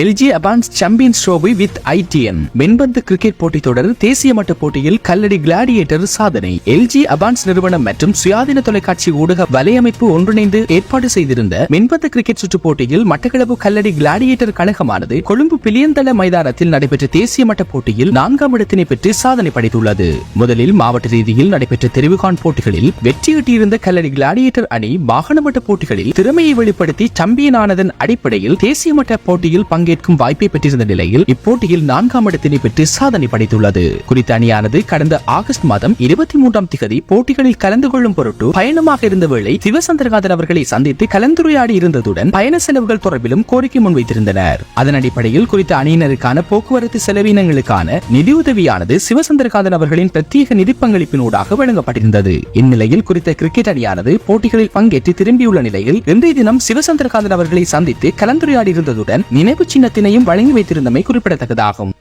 LG Abans champions trophy with ITN மென்பந்து cricket போட்டித் தொடர் தேசிய மட்ட போட்டியில் கல்லடி கிளாடியேட்டர் சாதனை. எல்ஜி அபான்ஸ் நிறுவனம் மற்றும் சுயாதீன தொலைக்காட்சி ஊடக வலையமைப்பு ஒன்றிணைந்து ஏற்பாடு செய்திருந்த மென்பந்து கிரிக்கெட் சுற்று போட்டியில் மட்டக்களப்பு கல்லடி கிளாடியேட்டர் கழகமானது கொழும்பு பிளியந்தள மைதானத்தில் நடைபெற்ற தேசிய மட்ட போட்டியில் நான்காம் இடத்தினை பெற்று சாதனை படைத்துள்ளது. முதலில் மாவட்ட ரீதியில் நடைபெற்ற தெரிவுகான் போட்டிகளில் வெற்றியீட்டியிருந்த கல்லடி கிளாடியேட்டர் அணி மாகாண மட்ட போட்டிகளில் திறமையை வெளிப்படுத்தி சாம்பியன் ஆனதன் அடிப்படையில் தேசிய மட்ட போட்டியில் பங்கு பங்கேற்கும் வாய்ப்பை பெற்றிருந்த நிலையில் இப்போட்டியில் நான்காம் இடத்தினை பெற்று சாதனை படைத்துள்ளது. குறித்த அணியானது கடந்த ஆகஸ்ட் மாதம் இருபத்தி மூன்றாம் திகதி போட்டிகளில் கலந்து கொள்ளும் பொருட்டு பயணமாக இருந்த வேளை சிவசந்திரநாதன் அவர்களை சந்தித்து கலந்துரையாடி இருந்ததுடன் பயண செலவுகள் தொடர்பிலும் கோரிக்கை முன்வைத்திருந்தனர். அதன் அடிப்படையில் குறித்த அணியினருக்கான போக்குவரத்து செலவினங்களுக்கான நிதியுதவியானது சிவசந்திரகாதன் அவர்களின் பிரத்யேக நிதி பங்களிப்பினூடாக வழங்கப்பட்டிருந்தது. இந்நிலையில் குறித்த கிரிக்கெட் அணியானது போட்டிகளில் பங்கேற்று திரும்பியுள்ள நிலையில் இன்றைய தினம் சிவசந்திரகாதன் அவர்களை சந்தித்து கலந்துரையாடி இருந்ததுடன் நினைவு சின்னத்தினையும் வழங்கி வைத்திருந்தமை குறிப்பிடத்தக்கதாகும்.